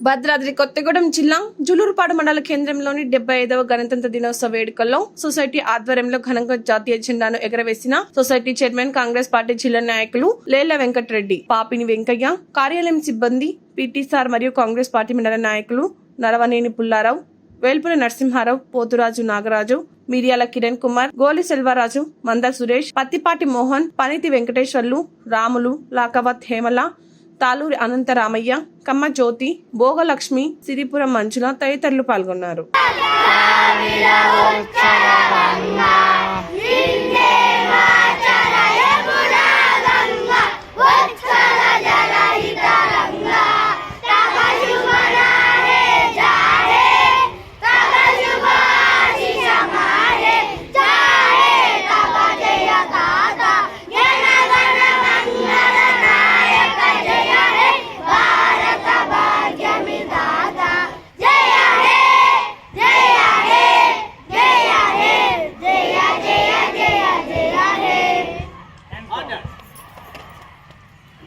భద్రాద్రి కొత్తగూడెం జిల్లా జులూరుపాడు మండల కేంద్రంలోని డెబ్బై ఐదవ గణతంత్ర దినోత్సవ వేడుకల్లో సొసైటీ ఆధ్వర్యంలో ఘనంగా జాతీయ జెండాను ఎగరవేసిన సొసైటీ చైర్మన్ కాంగ్రెస్ పార్టీ జిల్లా నాయకులు లేల వెంకటరెడ్డి పాపిని వెంకయ్య కార్యాలయం సిబ్బంది పిటిసార్ మరియు కాంగ్రెస్ పార్టీ మండల నాయకులు నరవనేని పుల్లారావు వేల్పుల నరసింహారావు పోతురాజు నాగరాజు మిరియాల కిరణ్ కుమార్ గోలి సెల్వరాజు మందర్ సురేష్ పత్తిపాటి మోహన్ పనితి వెంకటేశ్వర్లు రాములు లాకవత్ హేమల తాలూరి అనంతరామయ్య కమ్మ జ్యోతి భోగలక్ష్మి సిరిపురం మంజుల తదితరులు పాల్గొన్నారు.